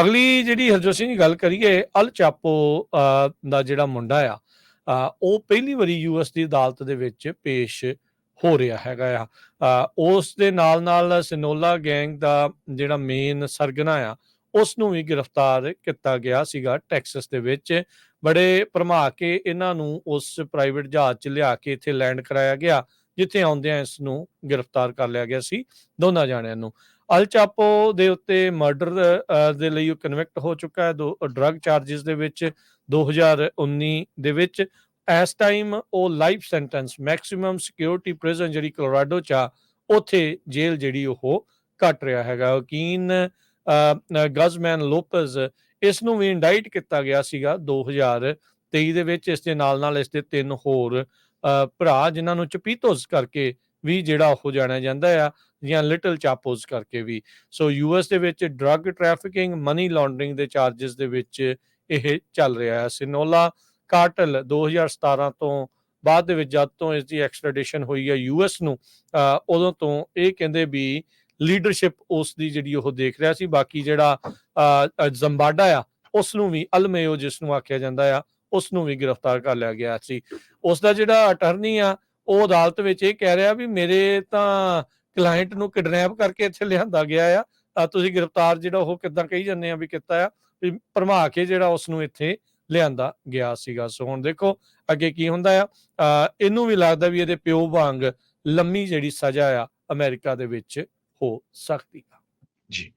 ਅਗਲੀ ਜਿਹੜੀ ਹਰਜੋਤ ਸਿੰਘ ਦੀ ਗੱਲ ਕਰੀਏ ਅਲ ਚਾਪੋ ਦਾ ਜਿਹੜਾ ਮੁੰਡਾ ਆ ਉਹ ਪਹਿਲੀ ਵਾਰੀ ਯੂਐਸ ਦੀ ਅਦਾਲਤ ਦੇ ਵਿੱਚ ਪੇਸ਼ ਹੋ ਰਿਹਾ ਹੈਗਾ ਆ। ਅ, ਉਸ ਦੇ ਨਾਲ ਨਾਲ ਸਿਨੋਲਾ ਗੈਂਗ ਦਾ ਜਿਹੜਾ ਮੇਨ ਸਰਗਨਾ ਆ ਉਸ ਨੂੰ ਵੀ ਗ੍ਰਿਫਤਾਰ ਕੀਤਾ ਗਿਆ ਸੀਗਾ ਟੈਕਸਸ ਦੇ ਵਿੱਚ। ਬੜੇ ਭਰਮਾ ਕੇ ਇਹਨਾਂ ਨੂੰ ਉਸ ਪ੍ਰਾਈਵੇਟ ਜਹਾਜ਼ 'ਚ ਲਿਆ ਕੇ ਇੱਥੇ ਲੈਂਡ ਕਰਾਇਆ ਗਿਆ ਜਿੱਥੇ ਆਉਂਦਿਆਂ ਇਸ ਨੂੰ ਗ੍ਰਿਫਤਾਰ ਕਰ ਲਿਆ ਗਿਆ ਸੀ ਦੋਨਾਂ ਜਾਣਿਆਂ ਨੂੰ। ਅਲ ਚਾਪੋ ਦੇ ਉੱਤੇ ਮਰਡਰ ਦੇ ਲਈ ਉਹ ਕਨਵਿਕਟ ਹੋ ਚੁੱਕਾ ਹੈ। ਦੋ ਡਰੱਗ ਚਾਰजेस ਦੇ ਵਿੱਚ 2019 ਦੇ ਵਿੱਚ। ਇਸ ਟਾਈਮ ਉਹ life sentence maximum security prison ਜਿਹੜੀ ਕੋਲੋਰਾਡੋ ਚ ਆ, ਉੱਥੇ ਜੇਲ੍ਹ ਜਿਹੜੀ ਉਹ ਕੱਟ ਰਿਹਾ ਹੈਗਾ। ਵਕੀਨ ਗਜ਼ਮੈਨ ਲੋਪਜ਼ ਇਸ ਨੂੰ ਵੀ ਇੰਡਾਈਟ ਕੀਤਾ ਗਿਆ ਸੀਗਾ 2023 ਦੇ ਵਿੱਚ। ਇਸ ਦੇ ਨਾਲ ਨਾਲ ਇਸ ਦੇ ਤਿੰਨ ਹੋਰ ਭਰਾ ਜਿਨ੍ਹਾਂ ਨੂੰ ਚਪੀਤੋਸ ਕਰਕੇ ਵੀ ਜਿਹੜਾ ਉਹ ਜਾਣਿਆ ਜਾਂਦਾ ਆ ਜਾਂ ਲਿਟਲ ਚਾਪੋਸ ਕਰਕੇ ਵੀ। ਸੋ ਯੂਐਸ ਦੇ ਵਿੱਚ ਡਰੱਗ ਟ੍ਰੈਫਿਕਿੰਗ ਮਨੀ ਲਾਂਡਰਿੰਗ ਦੇ ਚਾਰजेस ਦੇ ਵਿੱਚ ਇਹ ਚੱਲ ਰਿਹਾ ਹੈ ਸਿਨੋਲਾ ਕਾਰਟਲ 2017 ਤੋਂ ਬਾਅਦ ਦੇ ਵਿੱਚ ਜਦ ਤੋਂ ਇਸ ਦੀ ਐਕਸਟ੍ਰੈਡੀਸ਼ਨ ਹੋਈ ਹੈ ਯੂਐਸ ਨੂੰ ਅ, ਉਦੋਂ ਤੋਂ ਇਹ ਕਹਿੰਦੇ ਵੀ ਲੀਡਰਸ਼ਿਪ ਉਸ ਦੀ ਜਿਹੜੀ ਉਹ ਦੇਖ ਰਿਹਾ ਸੀ। ਬਾਕੀ ਜਿਹੜਾ ਅ, ਜ਼ੰਬਾਡਾ ਆ ਉਸ ਨੂੰ ਵੀ ਅਲਮੇਓ ਜਿਸ ਨੂੰ ਆਖਿਆ ਜਾਂਦਾ ਆ ਉਸ ਨੂੰ ਵੀ ਗ੍ਰਿਫਤਾਰ ਕਰ ਲਿਆ ਗਿਆ ਸੀ। ਉਸ ਦਾ ਜਿਹੜਾ ਅਟਰਨੀ ਆ ਉਹ ਅਦਾਲਤ ਵਿੱਚ ਇਹ ਕਹਿ ਰਿਹਾ ਵੀ ਮੇਰੇ ਤਾਂ ਕਲਾਇੰਟ ਨੂੰ ਕਿਡਨੈਪ ਕਰਕੇ ਇੱਥੇ ਲਿਆਂਦਾ ਗਿਆ ਆ। ਤਾਂ ਤੁਸੀਂ ਗ੍ਰਿਫਤਾਰ ਜਿਹੜਾ ਉਹ ਕਿਦਾਂ ਕਹੀ ਜਾਂਦੇ ਆ ਵੀ ਕੀਤਾ ਆ? ਵੀ ਭਰਮਾ ਕੇ ਜਿਹੜਾ ਉਸ ਨੂੰ ਇੱਥੇ ਲਿਆਂਦਾ ਗਿਆ ਸੀਗਾ। ਸੋ ਹੁਣ ਦੇਖੋ ਅੱਗੇ ਕੀ ਹੁੰਦਾ ਆ। ਇਹਨੂੰ ਵੀ ਲੱਗਦਾ ਵੀ ਇਹਦੇ ਪਿਓ ਵਾਂਗ ਲੰਮੀ ਜਿਹੜੀ ਸਜ਼ਾ ਆ ਅਮਰੀਕਾ ਦੇ ਵਿੱਚ ਹੋ ਸਕਦੀ ਆ। ਜੀ।